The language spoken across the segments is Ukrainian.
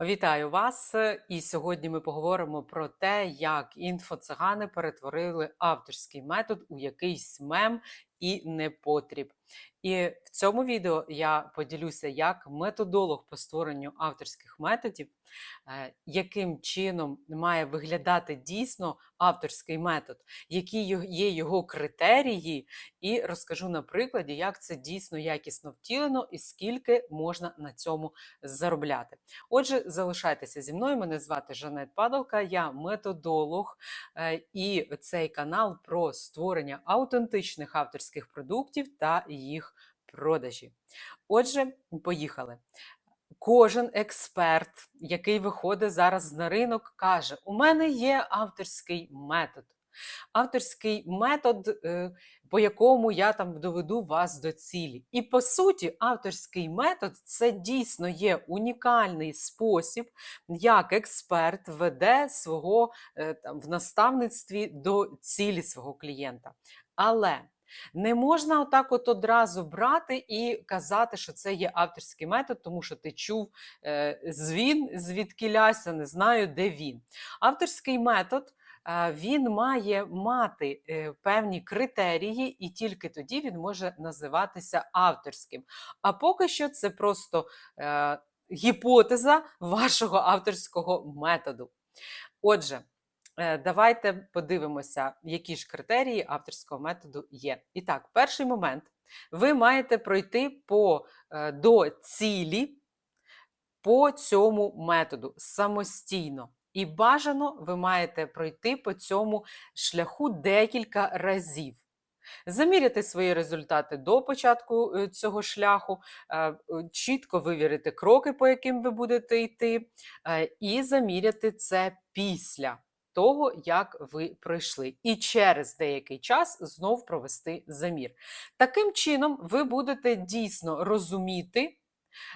Вітаю вас! І сьогодні ми поговоримо про те, як інфоцигани перетворили авторський метод у якийсь мем і непотріб. І в цьому відео я поділюся як методолог по створенню авторських методів, е, яким чином має виглядати дійсно авторський метод, які є його критерії, і розкажу на прикладі, як це дійсно якісно втілено і скільки можна на цьому заробляти. Отже, залишайтеся зі мною. Мене звати Жанет Падалка, я методолог, е, і цей канал про створення аутентичних авторських продуктів та їх продажі. Отже, поїхали. Кожен експерт, який виходить зараз на ринок, каже: у мене є авторський метод. Авторський метод, е, по якому я там доведу вас до цілі. І по суті, авторський метод це дійсно є унікальний спосіб, як експерт веде свого е, там, в наставництві до цілі свого клієнта. Але не можна отак от одразу брати і казати, що це є авторський метод, тому що ти чув е, звін, звідки ляся, не знаю, де він. Авторський метод. е, Він має мати е, певні критерії, і тільки тоді він може називатися авторським. А поки що це просто гіпотеза вашого авторського методу. Отже, давайте подивимося, які ж критерії авторського методу є. І так, перший момент. Ви маєте пройти по, е, до цілі по цьому методу самостійно. І бажано ви маєте пройти по цьому шляху декілька разів. Заміряти свої результати до початку е, цього шляху, е, е, чітко вивірити кроки, по яким ви будете йти, е, і заміряти це після того, як ви пройшли. І через деякий час знов провести замір. Таким чином, ви будете дійсно розуміти.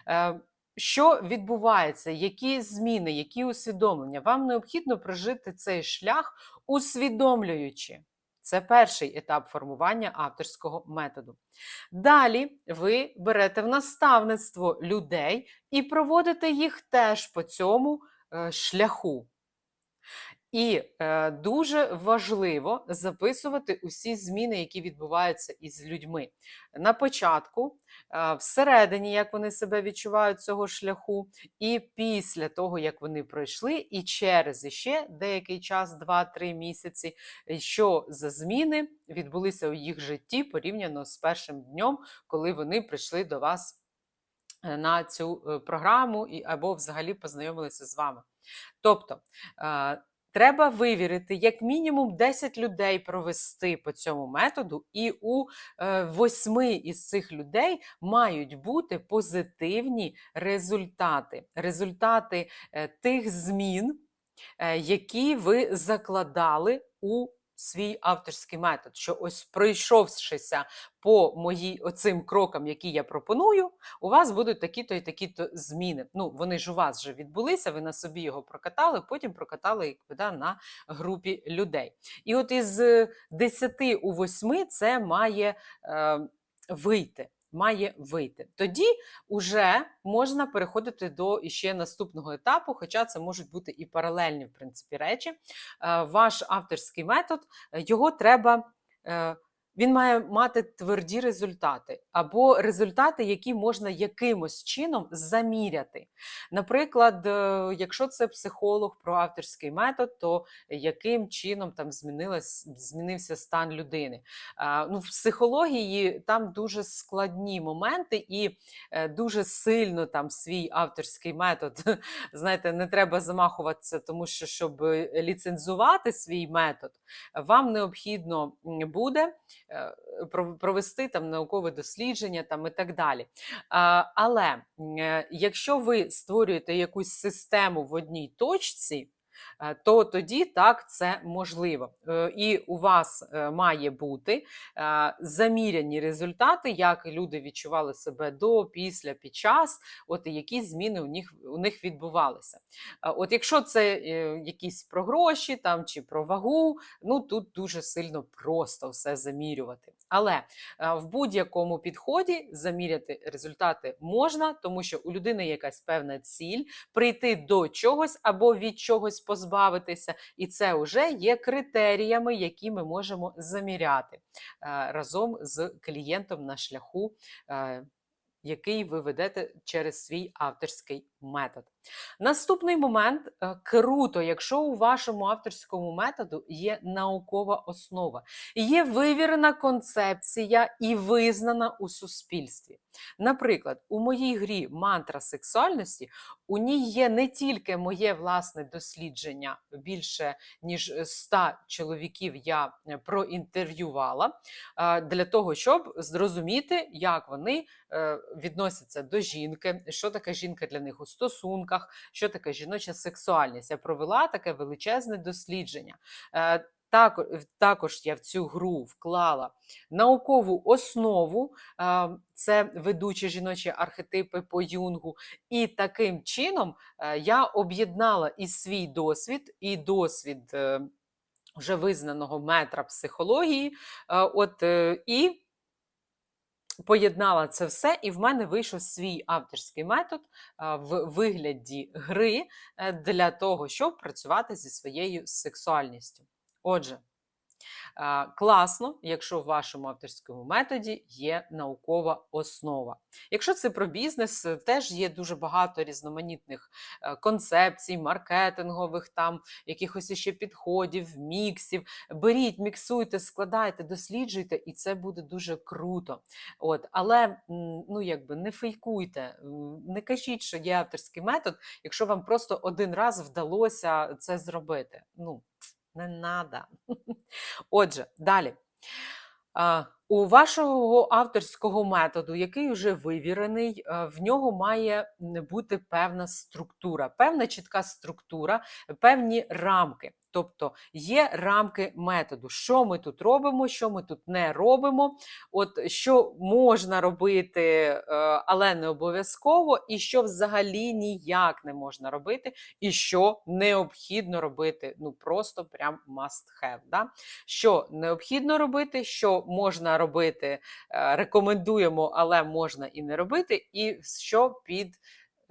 е, що відбувається, які зміни, які усвідомлення? Вам необхідно прожити цей шлях, усвідомлюючи. Це перший етап формування авторського методу. Далі ви берете в наставництво людей і проводите їх теж по цьому е, шляху. І е, дуже важливо записувати усі зміни, які відбуваються із людьми. На початку, е, всередині, як вони себе відчувають цього шляху, і після того, як вони пройшли, і через іще деякий час, 2-3 місяці, е, що за зміни відбулися у їх житті порівняно з першим днем, коли вони прийшли до вас е, на цю е, програму і, або взагалі познайомилися з вами. Тобто, е, Треба вивірити як мінімум 10 людей провести по цьому методу, і у е, восьми із цих людей мають бути позитивні результати. Результати е, тих змін, е, які ви закладали у свій авторський метод. Що ось пройшовшися по мої оцим крокам, які я пропоную, у вас будуть такі-то і такі-то зміни. Ну, вони ж у вас вже відбулися, ви на собі його прокатали, потім прокатали якби, да, на групі людей. І от із е, 10 у 8 це має е, вийти. Має вийти. Тоді вже можна переходити до іще наступного етапу, хоча це можуть бути і паралельні, в принципі, речі. Е, Ваш авторський метод, е, його треба. Він має мати тверді результати або результати, які можна якимось чином заміряти. Наприклад, е, якщо це психолог про авторський метод, то яким чином там змінилась, змінився стан людини? Ну, в психології там дуже складні моменти, і е, дуже сильно там свій авторський метод. Знаєте, не треба замахуватися, тому що щоб е, ліцензувати свій метод, вам необхідно буде провести там наукове дослідження там, і так далі. Але е, якщо ви створюєте якусь систему в одній точці, е, то тоді так це можливо. Е, І у вас е, має бути е, заміряні результати, як люди відчували себе до, після, під час, от які зміни у них, у них відбувалися. Е, От якщо це е, якісь про гроші там, чи про вагу, ну тут дуже сильно просто все замірювати. Але е, в будь-якому підході заміряти результати можна, тому що у людини якась певна ціль прийти до чогось або від чогось позбавитися, і це вже є критеріями, які ми можемо заміряти е, разом з клієнтом на шляху. е, Який ви ведете через свій авторський метод. Наступний момент е, круто, якщо у вашому авторському методу є наукова основа, є вивірена концепція і визнана у суспільстві. Наприклад, у моїй грі мантра сексуальності у ній є не тільки моє власне дослідження, більше ніж 100 чоловіків я е, проінтерв'ювала е, для того, щоб зрозуміти, як вони е, відносяться до жінки, що таке жінка для них у стосунках, що таке жіноча сексуальність. Я провела таке величезне дослідження. Е, Також я в цю гру вклала наукову основу, е, це ведучі жіночі архетипи по юнгу. І таким чином е, я об'єднала і свій досвід, і досвід вже визнаного метра психології. От, і поєднала це все, і в мене вийшов свій авторський метод в вигляді гри е, для того, щоб працювати зі своєю сексуальністю. Отже, класно, якщо в вашому авторському методі є наукова основа. Якщо це про бізнес, е, теж є дуже багато різноманітних е, концепцій, маркетингових, там якихось іще підходів, міксів. Беріть, міксуйте, складайте, досліджуйте, і це буде дуже круто. От, але ну якби не фейкуйте, не кажіть, що є авторський метод, якщо вам просто один раз вдалося це зробити. Ну, не надо. Отже, далі. У вашого авторського методу, який вже вивірений, е, в нього має бути певна структура, певна чітка структура, певні рамки. Тобто є рамки методу, що ми тут робимо, що ми тут не робимо, от що можна робити, е, але не обов'язково, і що взагалі ніяк не можна робити, і що необхідно робити. Ну просто прям must have. Да? Що необхідно робити, що можна робити, е, рекомендуємо, але можна і не робити, і що під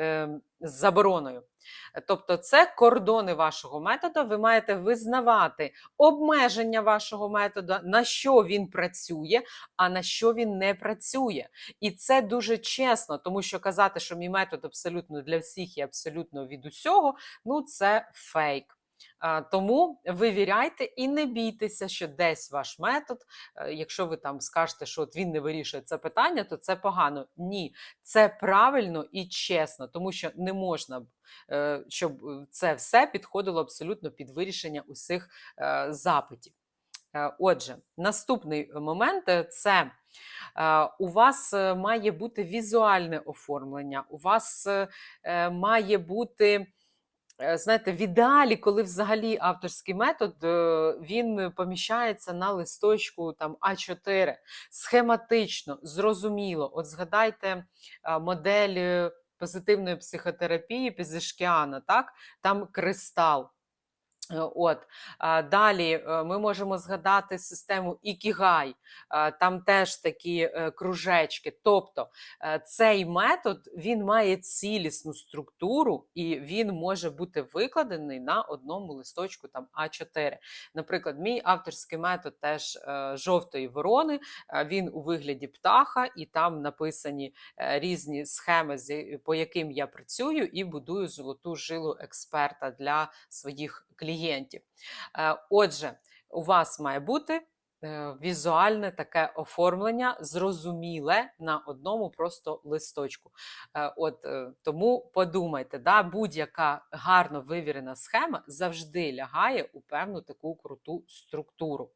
е, забороною. Тобто, це кордони вашого методу. Ви маєте визнавати обмеження вашого методу, на що він працює, а на що він не працює. І це дуже чесно, тому що казати, що мій метод абсолютно для всіх і абсолютно від усього, ну це фейк. Тому вивіряйте і не бійтеся, що десь ваш метод, е, якщо ви там скажете, що от він не вирішує це питання, то це погано. Ні, це правильно і чесно, тому що не можна, е, щоб це все підходило абсолютно під вирішення усіх е, запитів. Е, Отже, наступний момент е, це. е, У вас е, має бути візуальне оформлення, у вас е, е, має бути Е, знаєте, в ідеалі, коли взагалі авторський метод е, він поміщається на листочку там А4, схематично, зрозуміло. От згадайте е, модель е, позитивної психотерапії Пізишкіана, так? Там кристал. Е, От далі е, ми можемо згадати систему Ікігай, там теж такі е, кружечки. Тобто е, цей метод він має цілісну структуру і він може бути викладений на одному листочку там А4. Наприклад, мій авторський метод теж е, жовтої ворони. е, Він у вигляді птаха, і там написані е, різні схеми, по яким я працюю, і будую золоту жилу експерта для своїх клієнтів. Е, Отже, у вас має бути е, візуальне таке оформлення, зрозуміле на одному просто листочку. Е, От тому подумайте, да, будь-яка гарно вивірена схема завжди лягає у певну таку круту структуру.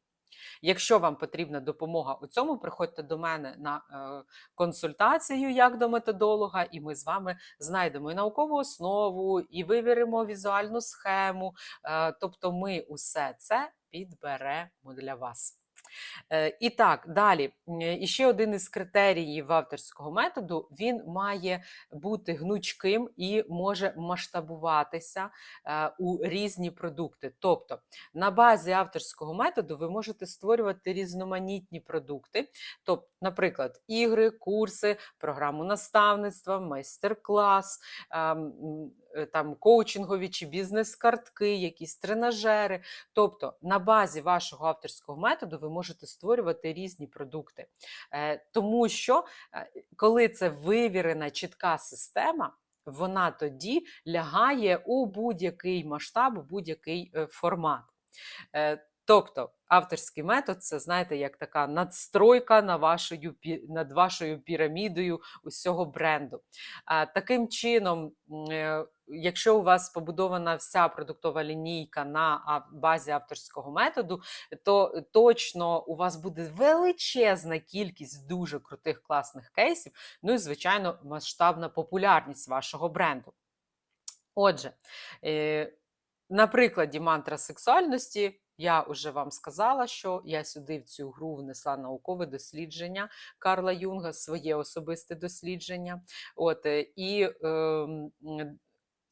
Якщо вам потрібна допомога у цьому, приходьте до мене на е, консультацію як до методолога, і ми з вами знайдемо і наукову основу, і вивіримо візуальну схему. Е, тобто, ми усе це підберемо для вас. Е, І так, далі. Е, І ще один із критеріїв авторського методу: він має бути гнучким і може масштабуватися е, у різні продукти. Тобто, на базі авторського методу ви можете створювати різноманітні продукти, тобто, наприклад, ігри, курси, програму наставництва, майстер-клас. Е, Там коучингові чи бізнес-картки, якісь тренажери. Тобто на базі вашого авторського методу ви можете створювати різні продукти. Е, Тому що е, коли це вивірена чітка система, вона тоді лягає у будь-який масштаб, у будь-який формат. Тобто авторський метод це, знаєте, як така надстройка на вашою, над вашою пірамідою усього бренду. Таким чином, якщо у вас побудована вся продуктова лінійка на базі авторського методу, то точно у вас буде величезна кількість дуже крутих класних кейсів, ну і, звичайно, масштабна популярність вашого бренду. Отже, е, на прикладі мантра сексуальності я вже вам сказала, що я сюди в цю гру внесла наукове дослідження Карла Юнга, своє особисте дослідження. От, е, і м,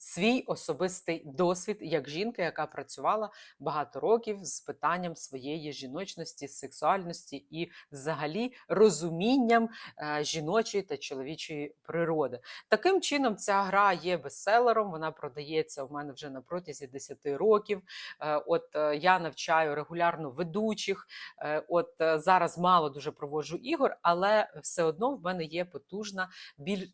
свій особистий досвід як жінка, яка працювала багато років з питанням своєї жіночності, сексуальності і взагалі розумінням е, жіночої та чоловічої природи. Таким чином, ця гра є бестселером, вона продається у мене вже на протязі 10 років. Е, От е, я навчаю регулярно ведучих. От зараз мало дуже проводжу ігор, але все одно в мене є потужна біль.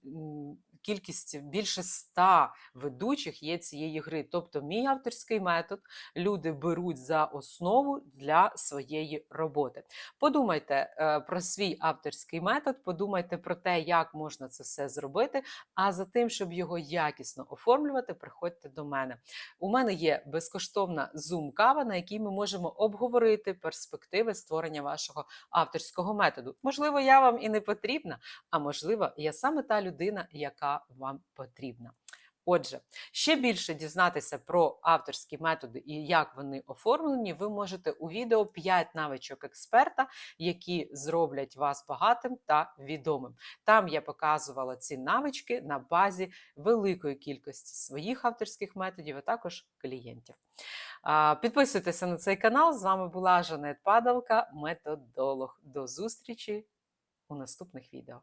Кількість більше ста ведучих є цієї гри. Тобто, мій авторський метод люди беруть за основу для своєї роботи. Подумайте е, про свій авторський метод, подумайте про те, як можна це все зробити. А за тим, щоб його якісно оформлювати, приходьте до мене. У мене є безкоштовна Zoom-кава, на якій ми можемо обговорити перспективи створення вашого авторського методу. Можливо, я вам і не потрібна, а можливо, я саме та людина, яка вам потрібна. Отже, ще більше дізнатися про авторські методи і як вони оформлені, ви можете у відео 5 навичок експерта, які зроблять вас багатим та відомим. Там я показувала ці навички на базі великої кількості своїх авторських методів, а також клієнтів. Підписуйтеся на цей канал. З вами була Жанет Падалка, методолог. До зустрічі у наступних відео.